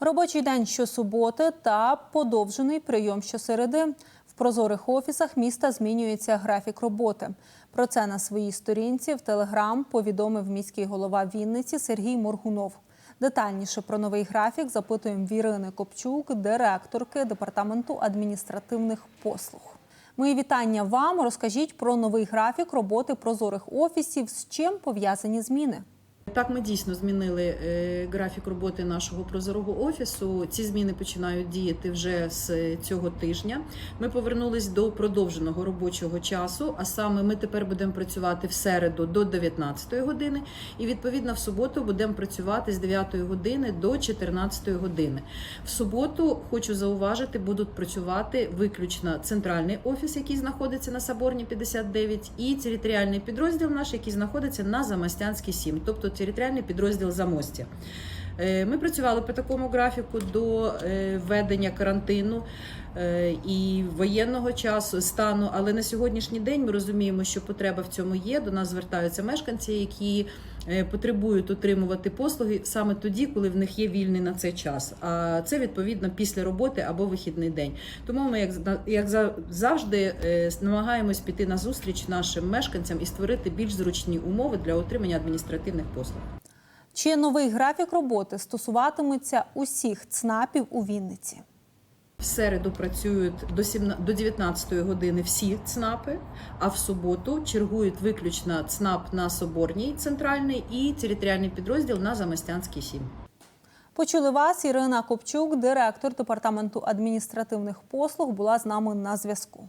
Робочий день щосуботи та подовжений прийом щосереди. В прозорих офісах міста змінюється графік роботи. Про це на своїй сторінці в Телеграм повідомив міський голова Вінниці Сергій Моргунов. Детальніше про новий графік запитуємо в Ірини Копчук, директорки департаменту адміністративних послуг. Мої вітання вам. Розкажіть про новий графік роботи прозорих офісів, з чим пов'язані зміни. Так, ми дійсно змінили е, графік роботи нашого прозорого офісу. Ці зміни починають діяти вже з цього тижня. Ми повернулись до продовженого робочого часу. А саме ми тепер будемо працювати в середу до 19 години, і відповідно в суботу будемо працювати з 9 години до 14 години. В суботу хочу зауважити, будуть працювати виключно центральний офіс, який знаходиться на Соборній 59, і територіальний підрозділ наш, який знаходиться на Замостянській 7, тобто територіальний підрозділ Замостя. Е, Ми працювали по такому графіку до е, введення карантину е, і воєнного часу стану. Але на сьогоднішній день ми розуміємо, що потреба в цьому є. До нас звертаються мешканці, які потребують отримувати послуги саме тоді, коли в них є вільний на цей час. А це відповідно після роботи або вихідний день. Тому ми, як як за- завжди, намагаємось піти на зустріч нашим мешканцям і створити більш зручні умови для отримання адміністративних послуг. Чи новий графік роботи стосуватиметься усіх ЦНАПів у Вінниці? В середу працюють до 17 до 19 години всі ЦНАПи, а в суботу чергують виключно ЦНАП на Соборній центральний і територіальний підрозділ на Замостянській 7. Почули вас, Ірина Копчук, директор департаменту адміністративних послуг, була з нами на зв'язку.